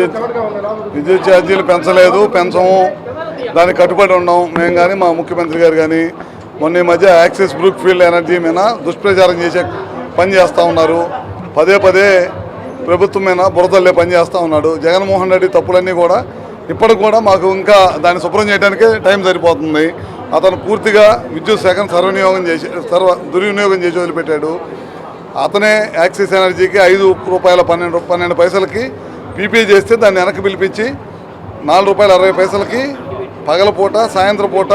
విద్యుత్ ఛార్జీలు పెంచలేదు పెంచము. దానికి కట్టుబడి ఉన్నాం. మేము కానీ మా ముఖ్యమంత్రి గారు కానీ మొన్న ఈ మధ్య యాక్సిస్ బ్రూక్ ఫీల్డ్ ఎనర్జీ మీద దుష్ప్రచారం చేసే పని చేస్తూ ఉన్నారు. పదే పదే ప్రభుత్వం మీద బురదల్లే పని చేస్తూ ఉన్నాడు. జగన్మోహన్ రెడ్డి తప్పులన్నీ కూడా ఇప్పటికి కూడా మాకు ఇంకా దాన్ని శుభ్రం చేయడానికే టైం సరిపోతుంది. అతను పూర్తిగా విద్యుత్ శాఖను సర్వనియోగం చేసి సర్వ దుర్వినియోగం చేసి వదిలిపెట్టాడు. అతనే యాక్సిస్ ఎనర్జీకి ఐదు రూపాయల పన్నెండు పన్నెండు పైసలకి పీపీ చేస్తే దాన్ని వెనక్కి పిలిపించి నాలుగు రూపాయల అరవై పైసలకి పగలపూట సాయంత్రం పూట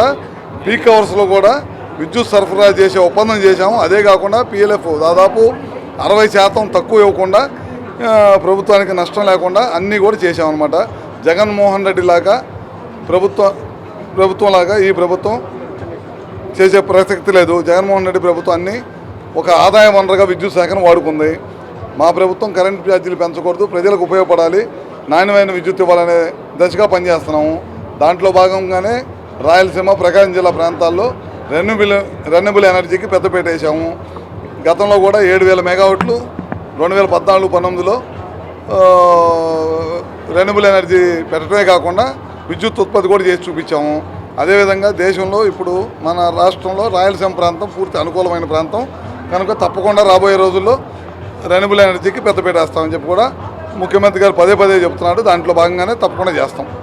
పీక్ అవర్స్లో కూడా విద్యుత్ సరఫరా చేసే ఒప్పందం చేశాము. అదే కాకుండా పిఎల్ఎఫ్ దాదాపు అరవై శాతం తక్కువ ఇవ్వకుండా ప్రభుత్వానికి నష్టం లేకుండా అన్నీ కూడా చేశామన్నమాట. జగన్మోహన్ రెడ్డి లాగా ప్రభుత్వ ప్రభుత్వం లాగా ఈ ప్రభుత్వం చేసే ప్రసక్తి లేదు. జగన్మోహన్ రెడ్డి ప్రభుత్వాన్ని ఒక ఆదాయ వనరుగా విద్యుత్ శాఖను వాడుకుంది. మా ప్రభుత్వం కరెంట్ ఛార్జీలు పెంచకూడదు ప్రజలకు ఉపయోగపడాలి. నాణ్యమైన విద్యుత్ ఇవ్వాలనే దశగా పనిచేస్తున్నాము. దాంట్లో భాగంగానే రాయలసీమ ప్రకాశం జిల్లా ప్రాంతాల్లో రెన్యూబుల్ రెన్యూబుల్ ఎనర్జీకి పెద్దపీట వేసాము గతంలో కూడా ఏడు వేల మెగావాట్లు రెండు వేల పద్నాలుగు పంతొమ్మిదిలో రెన్యూబుల్ ఎనర్జీ పెట్టడమే కాకుండా విద్యుత్ ఉత్పత్తి కూడా చేసి చూపించాము. అదేవిధంగా దేశంలో ఇప్పుడు మన రాష్ట్రంలో రాయలసీమ ప్రాంతం పూర్తి అనుకూలమైన ప్రాంతం. కనుక తప్పకుండా రాబోయే రోజుల్లో రెన్యూబుల్ ఎనర్జీకి పెద్దపీట వేస్తామని చెప్పి కూడా ముఖ్యమంత్రి గారు పదే పదే చెప్తున్నాడు. దాంట్లో భాగంగానే తప్పకుండా చేస్తాం.